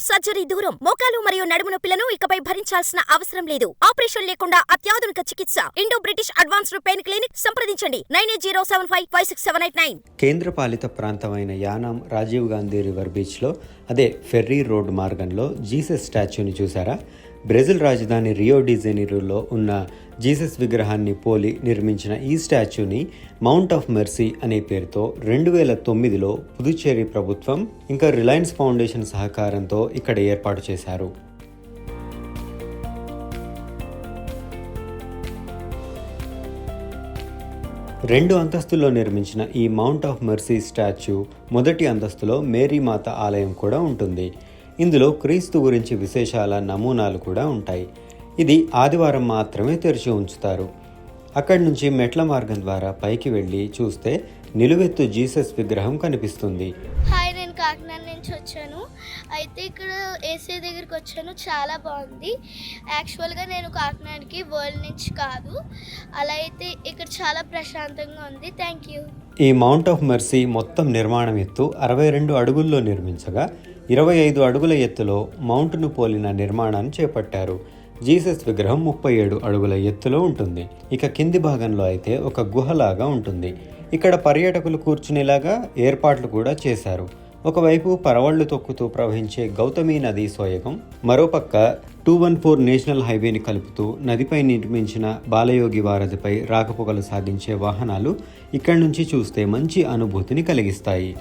Surgery దూరం. మోకాలు మరియు నడుము నొప్పులను ఇకపై భరించాల్సిన అవసరం లేదు. ఆపరేషన్ లేకుండా అత్యాధునిక చికిత్స. Indo British advanced pain clinic సంప్రదించండి. Nine eight zero seven five five six seven eight nine. కేంద్రపాలిత ప్రాంతమైన యానాం రాజీవ్ గాంధీ రివర్ బీచ్లో అదే ఫెర్రీ రోడ్ మార్గంలో జీసస్ స్టాచ్యూని చూసారా? బ్రెజిల్ రాజధాని రియో డిజెనీరులో ఉన్న జీసస్ విగ్రహాన్ని పోలి నిర్మించిన ఈ స్టాచ్యూని మౌంట్ ఆఫ్ మెర్సీ అనే పేరుతో రెండు వేల తొమ్మిదిలో పుదుచ్చేరి ప్రభుత్వం ఇంకా రిలయన్స్ ఫౌండేషన్ సహకారంతో ఇక్కడ ఏర్పాటు చేశారు. రెండు అంతస్తుల్లో నిర్మించిన ఈ మౌంట్ ఆఫ్ మర్సీ స్టాచ్యూ మొదటి అంతస్తులో మేరీమాత ఆలయం కూడా ఉంటుంది. ఇందులో క్రీస్తు గురించి విశేషాల నమూనాలు కూడా ఉంటాయి. ఇది ఆదివారం మాత్రమే తెరిచి ఉంచుతారు. అక్కడి నుంచి మెట్ల మార్గం ద్వారా పైకి వెళ్ళి చూస్తే నిలువెత్తు జీసస్ విగ్రహం కనిపిస్తుంది. హాయ్ నేను కాకినాడ నుంచి వచ్చాను. అయితే ఇక్కడ ఏసీ దగ్గరికి వచ్చాను. చాలా బాగుంది. యాక్చువల్గా నేను కాకినాడకి వరల్డ్ నుంచి కాదు. అలా అయితే ఇక్కడ చాలా ప్రశాంతంగా ఉంది. థ్యాంక్ యూ ఈ మౌంట్ ఆఫ్ మర్సీ మొత్తం నిర్మాణం ఎత్తు అరవై రెండు అడుగుల్లో నిర్మించగా ఇరవై ఐదు అడుగుల ఎత్తులో మౌంట్ను పోలిన నిర్మాణాన్ని చేపట్టారు. జీసస్ విగ్రహం ముప్పై ఏడు అడుగుల ఎత్తులో ఉంటుంది. ఇక కింది భాగంలో అయితే ఒక గుహలాగా ఉంటుంది. ఇక్కడ పర్యాటకులు కూర్చునేలాగా ఏర్పాట్లు కూడా చేశారు. ఒకవైపు పరవళ్ళు తొక్కుతూ ప్రవహించే గౌతమి నదీ సోయగం మరోపక్క టూ వన్ ఫోర్ నేషనల్ హైవేని కలుపుతూ నదిపై నిర్మించిన బాలయోగి వారధిపై రాకపోకలు సాగించే వాహనాలు ఇక్కడి నుంచి చూస్తే మంచి అనుభూతిని కలిగిస్తాయి.